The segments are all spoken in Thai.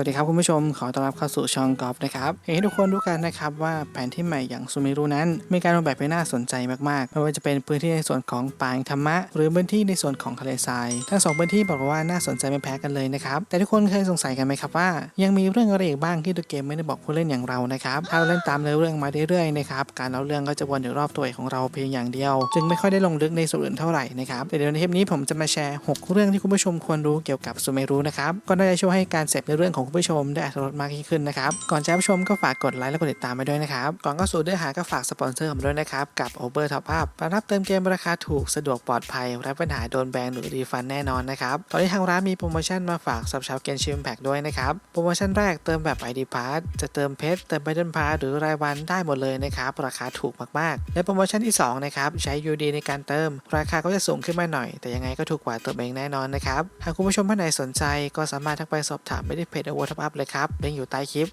วัสดีครับคุณผู้ชมขอต้อนรับเข้าสู่ช่องกอล์ฟนะครับอย่างที่ทุกคนรู้กันนะครับว่าแผนที่ใหม่อย่างซูเมรุนั้น มีการออกแบบที่น่าสนใจมากๆไม่ว่าจะเป็นพื้นที่ในส่วนของป่างธรรมะ หรือพื้นที่ในส่วนของทะเลทรายทั้งสองพื้นที่บอกว่าน่าสนใจไม่แพ้กันเลยนะครับแต่ทุกคนเคยสงสัยกันไหมครับว่า ยังมีเรื่องอะไรอีกบ้างที่ตัวเกมไม่ได้บอกผู้เล่นอย่างเรานะครับถ้าเราเล่นตามเนื้อเรื่องมาเรื่อยๆนะครับการเล่าเรื่องก็จะวนอยู่รอบตัวของเราเพียงอย่างเดียว จึงไม่ค่อยได้ลงลึกในส่วนอื่นเท่าไหร่นะครับแต่เดี๋ยวในเทปนี้ผมจะมาแชร์ 6 เรื่องที่คุณผู้ชมควรรู้เกี่ยวกับซูเมรุนะครับก็น่าจะช่วยให้การเสพในเรื่องของคุณผู้ชมได้อรรถรสมากยิ่งขึ้นนะครับ ก่อนจะรับชมก็ฝากกดไลค์และกดติดตามไปด้วยนะครับ ก่อนเข้าสู่เนื้อหาก็ฝากสปอนเซอร์ผมด้วยนะครับ กับ Over Top Up รับเติมเกมราคาถูกสะดวกปลอดภัยไร้ปัญหาโดนแบนหรือรีฟันแน่นอนนะครับ ตอนนี้ทางร้านมีโปรโมชั่นมาฝากสับชาวเกนชิมแพ็กด้วยนะครับ โปรโมชั่นแรกเติมแบบ ID Pass จะเติมเพชรเติม b บ t เดิลพาหรือรายวันได้หมดเลยนะครับราคาถูกมากๆ และโปรโมชั่นที่สองนะครับใช้ UD ในการเติม ราคาก็จะสูงขึ้นมาหน่อย แต่ยังไงก็ถูกกว่าเติมเองแน่นอนนะครับหากคุณผู้ชมท่านไหนสนใจก็สามารถทักไปสอบถามไม่ได้เพจ Over Top Up เลยครับลิงก์อยู่ใต้คลิป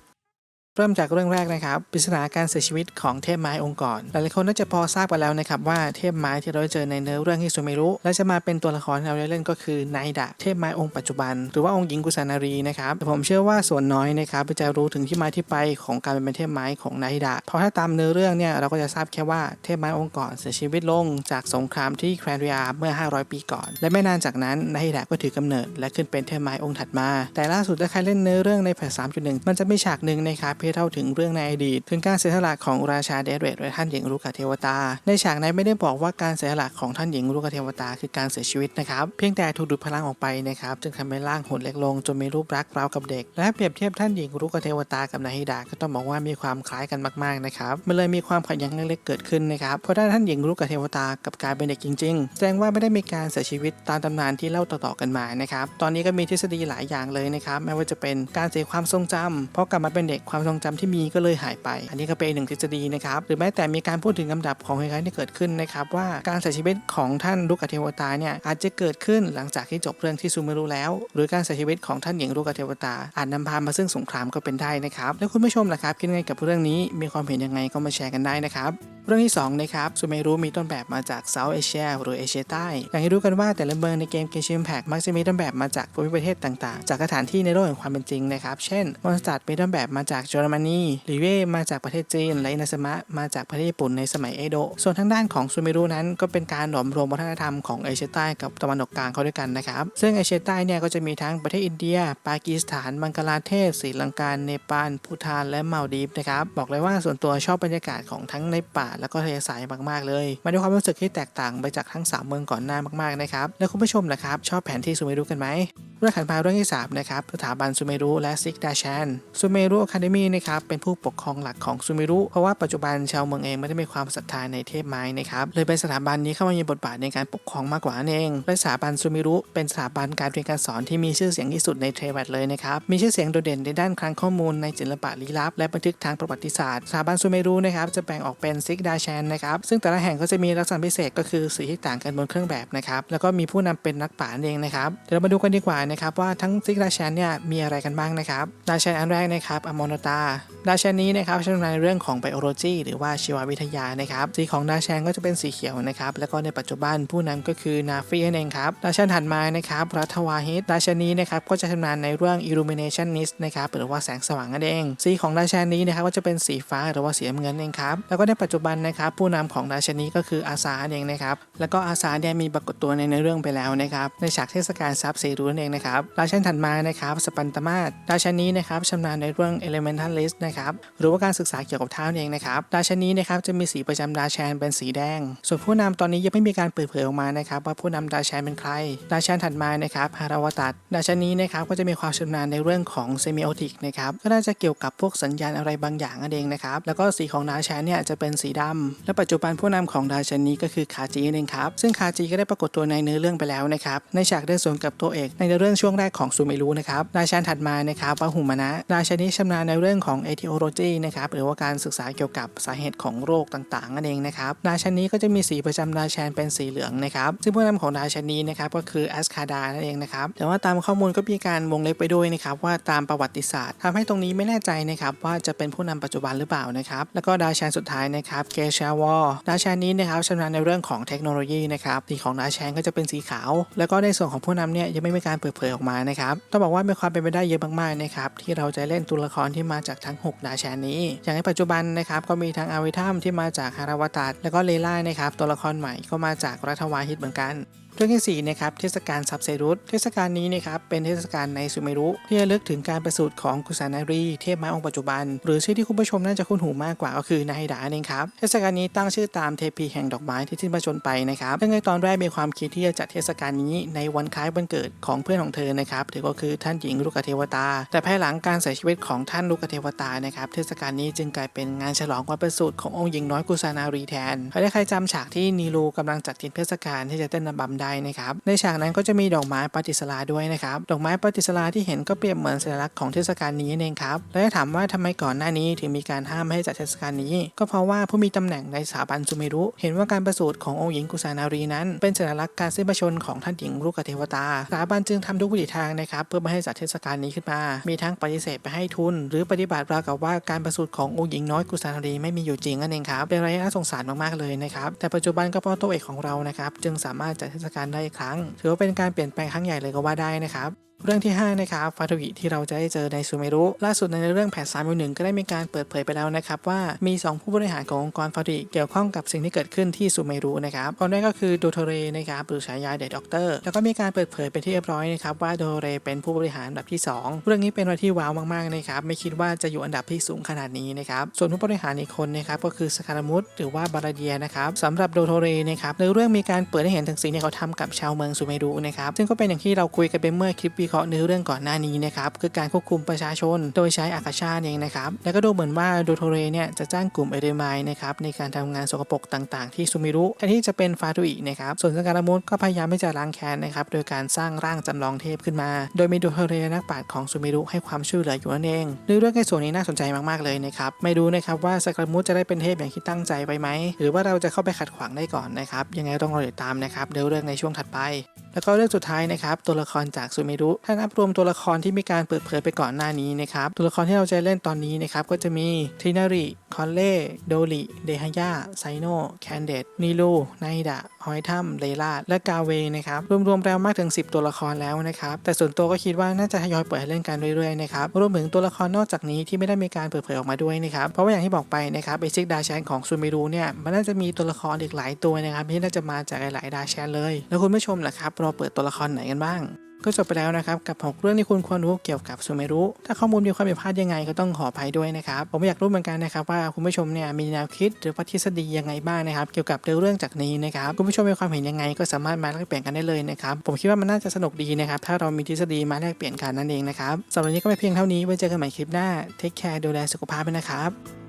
เริ่มจากเรื่องแรกนะครับปริศนาการเสียชีวิตของเทพไม้องค์กรหลายๆคนน่าจะพอทราบกันแล้วนะครับว่าเทพไม้ที่เราเจอในเนื้อเรื่องฮิซูเมรุและจะมาเป็นตัวละครที่เราได้เล่นก็คือไนดะเทพไม้องค์ปัจจุบัน หรือว่าองค์หญิงกุศนารีนะครับแต่ผมเชื่อว่าส่วนน้อยนะครับจะรู้ถึงที่มาที่ไปของการเป็นเทพไม้ของไนดะเพราะถ้าตามเนื้อเรื่องเนี่ยเราก็จะทราบแค่ว่าเทพไม้องค์กรเสียชีวิตลงจากสงครามที่แครนเรียเมื่อ 500 ปีก่อน และไม่นานจากนั้นไนดะก็ถือกำเนิด และขึ้นเป็นเทพไม้องค์ถัดมา แต่ล่าสุดถ้าใครเล่นเนื้อเรื่องในแพท3.1 มันจะมีฉากหนึ่งนะครับเพื่อเท่าถึงเรื่องในอดีตถึงการเสียสละของราชาเดเรตและท่านหญิงรุกเทวตา ในฉากนั้นไม่ได้บอกว่าการเสียสละของท่านหญิงรุกเทวตาคือการเสียชีวิตนะครับเพียงแต่ถูกดูดพลังออกไปนะครับจึงทำให้ร่างหดเล็กลงจนมีรูปรักษ์ราวกับเด็ก และเปรียบเทียบท่านหญิงรุกเทวตากับนาฮิดาก็ต้องบอกว่ามีความคล้ายกันมากๆนะครับมันเลยมีความขัดแย้งเล็กๆเกิดขึ้นนะครับเพราะด้านท่านหญิงรุกเทวตากับกลายเป็นเด็กจริง ๆ แสดงว่าไม่ได้มีการเสียชีวิตตามตำนานที่เล่าต่อๆกันมานะครับตอนนี้ก็มีทฤษฎีหลายอย่างเลยนะครับไม่ว่าจะเป็นการเสียความทรงจำเพราะกลับมาเป็นเด็กความทรงจำที่มีก็เลยหายไป อันนี้ก็เป็นหนึ่งทฤษฎีนะครับ หรือแม้แต่มีการพูดถึงลำดับของเหตุการณ์ที่เกิดขึ้นนะครับว่าการเสียชีวิตของท่านลูกเทวตาเนี่ยอาจจะเกิดขึ้นหลังจากที่จบเรื่องที่ซูเมรุแล้ว หรือการเสียชีวิตของท่านหญิงลูกเทวตาอาจนำพามาซึ่งสงครามก็เป็นได้นะครับ แล้วคุณผู้ชมล่ะครับคิดยังไงกับเรื่องนี้มีความเห็นยังไงก็มาแชร์กันได้นะครับ เรื่องที่2นะครับซูเมรุมีต้นแบบมาจากเซาท์เอเชียหรือเอเชียใต้ อย่างที่รู้กันว่าแต่ละเมืองในเกมเกชิมแพ c มักจะมีต้นแบบมาจากภูมิประเทศต่างๆ จากสถานที่ในโลกแห่งความเป็นจริงนะครับ เช่นมอนสตัดมีต้นแบบมาจากเยอรมนีลิเวมาจากประเทศจีน และอินาซามะมาจากประเทศญี่ปุ่นในสมัยเอโดะ ส่วนทางด้านของซูเมรุนั้นก็เป็นการหลอมรวมวัฒนธรรมของเอเชียใต้กับตะวันออกกลางเข้าด้วยกันนะครับ ซึ่งเอเชียใต้เนี่ยก็จะมีทั้งประเทศอินเดีย ปากีสถาน บังกลาเทศศรีลังกา เนปาล ภูฏาน และมาลดีฟนะครับ บอกเลยว่าส่วนตัวชอบบรรยากาศของทั้งในป่าแล้วก็ทะเลทรายมากๆเลยมันมีความรู้สึกที่แตกต่างไปจากทั้ง 3 เมืองก่อนหน้ามากๆนะครับแล้วคุณผู้ชมล่ะครับชอบแผนที่ซูเมรุกันไหม เรื่องขันมาเรื่องที่3นะครับสถาบันซูเมรุและซิกดาชันซูเมรุอะคาเดมีนะครับเป็นผู้ปกครองหลักของซูเมรุเพราะว่าปัจจุบันชาวเมืองเองไม่ได้มีความศรัทธาในเทพไม้นะครับเลยเป็นสถาบันนี้เข้ามามีบทบาทในการปกครองมากกว่านั่นเองและสถาบันซูเมรุเป็นสถาบันการเรียนการสอนที่มีชื่อเสียงที่สุดในเทวัตเลยนะครับมีชื่อเสียงโดดเด่นในด้านคลังข้อมูลในศิลปะลี้ลับ และบันทึกทางประวัติศาสตร์สถาบันซูเมรุนะครับจะแบ่งออกเป็นซิกดาชันนะครับซึ่งแต่ละแห่งก็จะมีลักษณะพิเศษก็คือสีที่ต่างกันบนเครื่องแบบนะครับแล้วก็มีผู้นำเป็นนักป่าเองนะครับเดี๋ยวเรามาดูกันดีกว่านะครับว่าทั้งซิกดาชันเนี่ยมีอะไรกันบ้างนะครับดาชันอันแรกนะครับอโมโนตาดาชันนี้นะครับชำนาญในเรื่องของไบโอโลจีหรือว่าชีววิทยานะครับสีของดาชันก็จะเป็นสีเขียวนะครับแล้วก็ในปัจจุบันผู้นำก็คือนาฟีนั่นเองครับดาชันถัดมานะครับรัฐวาฮิตดาชันนี้นะครับก็จะชำนาญในเรื่อง illuminationist นะครับหรือว่าแสงสว่างนั่นเองสีของดาชันนี้นะครับก็จะเป็นสีฟ้าหรือว่าสีน้ำเงินเองครับแล้วก็ในปัจจุบันนะครับผู้นำของดาชันนี้ก็คืออาซาเองนะครับแล้วก็อาซาเนี่ยมีปรากฏตัวในเนื้อเรื่องไปแล้วนะครับในฉากเทศกาลซับเซรูนั่นเองนะครับดาชันถัดมานะครับสปันตมาศดาชันนี้นะครับชำนาญในเรื่อง elementalist นะครับหรือว่าการศึกษาเกี่ยวกับเท้าเองนะครับดาชันนี้นะครับจะมีสีประจำดาชันเป็นสีแดง ส่วนผู้นำตอนนี้ยังไม่มีการเปิดเผยออกมานะครับว่าผู้นำดาชันเป็นใครดาชันถัดมานะครับฮาราวตัดดาชันนี้นะครับก็จะมีความชำนาญในเรื่องของเซมิโอติกนะครับก็น่าจะเกี่ยวกับพวกสัญญาณอะไรบางอย่างนั่นเองนะครับแล้วก็สีของดาชันเนี่ยจะเป็นสีดำและปัจจุบันผู้นำของดาชันนี้ก็คือคาจีเองครับซึ่งคาจีก็ได้ปรากฏตัวในเนื้อเรื่องไปแล้วนะครับในฉากเดินสวนกับตัวเอกในเรื่องื่องช่วงแรกของซูเมรุนะครับดาชันถัดมานะครับวาหุมานะดาชันนี้ชำนาญในเรื่องของเอทิโอโลจีนะครับหรือว่าการศึกษาเกี่ยวกับสาเหตุของโรคต่างๆนั่นเองนะครับดาชันนี้ก็จะมีสีประจำดาชันเป็นสีเหลืองนะครับซึ่งผู้นำของดาชันนี้นะครับก็คือแอสคาดานั่นเองนะครับแต่ว่าตามข้อมูลก็มีการวงเล็บไปด้วยนะครับว่าตามประวัติศาสตร์ทำให้ตรงนี้ไม่แน่ใจนะครับว่าจะเป็นผู้นำปัจจุบันหรือเปล่านะครับแล้วก็ดาชันสุดท้ายนะครับเกชาวอดาชันนี้นะครับชำนาญในเรื่องของเทคโนโลยีนะครับสีของดาชันก็จะเป็นสีขาว แล้วก็ในส่วนของผู้นำเนี่ยยังไม่มีการเปิดเผยออกมานะครับ ต้องบอกว่ามีความเป็นไปได้เยอะมากๆนะครับที่เราจะเล่นตัวละครที่มาจากทั้ง 6 ดาแชนนี้ อย่างในปัจจุบันนะครับก็มีทั้งอาวิทัมที่มาจากฮาราวตัดแล้วก็เลล่านะครับตัวละครใหม่ก็มาจากรัฐวาฮิตเหมือนกัน เรื่องที่4นะครับเทศกาลซับเซรุสเทศกาลนี้นะครับเป็นเทศกาลในซูเมรุที่ระลึกถึงการประสูติของกุสานารีเทพไม้องค์ปัจจุบัน หรือชื่อที่คุณผู้ชมน่าจะคุ้นหูมากกว่าก็คือนาฮิดาเองครับเทศกาลนี้ตั้งชื่อตามเทพีแห่งดอกไม้ที่สิ้นพระชนไปนะครับซึ่งในตอนแรกมีความคิดที่จะจัดเทศกาลนี้ในวันคล้ายวันเกิดของเพื่อนของเธอนะครับหรือก็คือท่านหญิงลูกเทวตา แต่ภายหลังการเสียชีวิตของท่านลูกเทวตานะครับเทศกาลนี้จึงกลายเป็นงานฉลองวันประสูติขององค์หญิงน้อยกุสานารีแทนใครได้ใครจำฉากที่นีรูกำลังจัดทีมเทศกาลที่จะเต้นระบำไดนะครับในฉากนั้นก็จะมีดอกไม้ปฏิสลาด้วยนะครับดอกไม้ปฏิสลาที่เห็นก็เปรียบเหมือนสัญลักษณ์ของเทศกาลนี้เองครับและถ้าถามว่าทำไมก่อนหน้านี้ถึงมีการห้ามไม่ให้จัดเทศกาลนี้ ก็เพราะว่าผู้มีตำแหน่งในสถาบันซูเมรุ เห็นว่าการประสูติขององค์หญิงกุสานารีนั้น เป็นสัญลักษณ์การเส้นพระชนของท่านหญิงลูกเทวตาสถาบันจึงทำทุกวิถีทางนะครับเพื่อไม่ให้จัดเทศกาลนี้ขึ้นมา มีทั้งปฏิเสธไปให้ทุน หรือปฏิบัติราวกับว่าการประสูติขององค์หญิงน้อยกุสานารีไม่มีอยู่จริงนั่นเองครับเป็นอะไรที่น่าสงสารมากๆเลยนะครับแต่ปัจจุบันก็เพราะตัวเอกของเรานะครับจึงสามารถจัดเทศการได้อีกครั้ง ถือว่าเป็นการเปลี่ยนแปลงครั้งใหญ่เลยก็ว่าได้นะครับเรื่องที่ 5 นะครับฟาทุกิที่เราจะได้เจอในซูเมรุล่าสุดในเรื่องแผน3ามหนึ่งก็ได้มีการเปิดเผยไปแล้วนะครับว่ามี 2 ผู้บริหารขององค์กรฟาทุกิเกี่ยวข้องกับสิ่งที่เกิดขึ้นที่ซูเมรุนะครับคนแรกก็คือโดโทเรนะครับหรือฉายาเดดด็อกเตอร์แล้วก็มีการเปิดเผยไปที่เรียบร้อยนะครับว่าโดโทเรเป็นผู้บริหารอันดับที่ 2 เรื่องนี้เป็นอะไรที่ว้าวมากๆนะครับไม่คิดว่าจะอยู่อันดับที่สูงขนาดนี้นะครับส่วนผู้บริหารอีกคนนะครับก็คือสคารามุตหรือว่าบาราเดียนะครับสำหรับโดโทเรนะครับในเรื่องมีการเปิดให้เห็นถึงสิ่งที่เขาทำกับชาวเมืองซูเมรุนะครับซึ่งก็เป็นอย่างที่เราคุยกันไปเมื่อคลิปวิเคาะห์เนื้อเรื่องก่อนหน้านี้นะครับคือการควบคุมประชาชน โดยใช้อากาชาเองนะครับแล้วก็ดูเหมือนว่าโดโทเรเนี่ยจะจ้างกลุ่มเอเดมายนะครับในการทำงานสกปรกต่างๆ ที่ซูมิรุแทนที่จะเป็นฟาตุอินะครับส่วนสการามุตก็พยายามที่จะล้างแค้นนะครับโดยการสร้างร่างจำลองเทพขึ้นมา โดยมีโดโทเรนักปราชญ์ของซูมิรุให้ความช่วยเหลืออยู่นั่นเองเรื่องในส่วนนี้น่าสนใจมากๆเลยนะครับไม่รู้นะครับว่าสการามุตจะได้เป็นเทพอย่างที่ตั้งใจไปไหมหรือว่าเราจะเข้าไปขัดขวางได้ก่อนนะครับยังไงต้องรอติดตามนะครับเรื่องในช่วงถัดไป แล้วก็เรื่องสุดท้ายนะครับตัวละครจากซูเมรุถ้านับรวมตัวละครที่มีการเปิดเผยไปก่อนหน้านี้นะครับตัวละครที่เราจะเล่นตอนนี้นะครับก็จะมีทินาริคอนเล่โดริเดฮายาไซโนแคนเดตนิลูไนดะฮอยทัมเลลาและกาเวนะครับรวมๆแล้วมากถึง 10 ตัวละครแล้วนะครับแต่ส่วนตัวก็คิดว่าน่าจะทยอยเปิดให้เล่นกันเรื่อยๆนะครับรวมถึงตัวละครนอกจากนี้ที่ไม่ได้มีการเปิดเผยออกมาด้วยนะครับเพราะว่าอย่างที่บอกไปนะครับเบสิกดาแชนของซูเมรุเนี่ยมันน่าจะมีตัวละครอีกหลายตัวนะครับที่น่าจะมาจากหลายดาแชนเลย แล้วคุณผู้ชมล่ะครับรอเปิดตัวละครไหนกันบ้าง ก็จบไปแล้วนะครับกับ 6 เรื่องที่คุณควรรู้เกี่ยวกับซูเมรุ ถ้าข้อมูลมีความผิดพลาดยังไงก็ต้องขออภัยด้วยนะครับ ผมอยากรู้เหมือนกันนะครับว่าคุณผู้ชมเนี่ยมีแนวคิดหรือว่าทฤษฎียังไงบ้างนะครับเกี่ยวกับเรื่องจากนี้นะครับคุณผู้ชมมีความเห็นยังไงก็สามารถมาแลกเปลี่ยนกันได้เลยนะครับผมคิดว่ามันน่าจะสนุกดีนะครับถ้าเรามีทฤษฎีมาแลกเปลี่ยนกันนั่นเองนะครับสำหรับนนี้ก็ไม่เพียงเท่านี้ไว้เจอกันใหม่คลิปหน้าเทคแคร์ดูแลสุขภาพด้วยนะครับ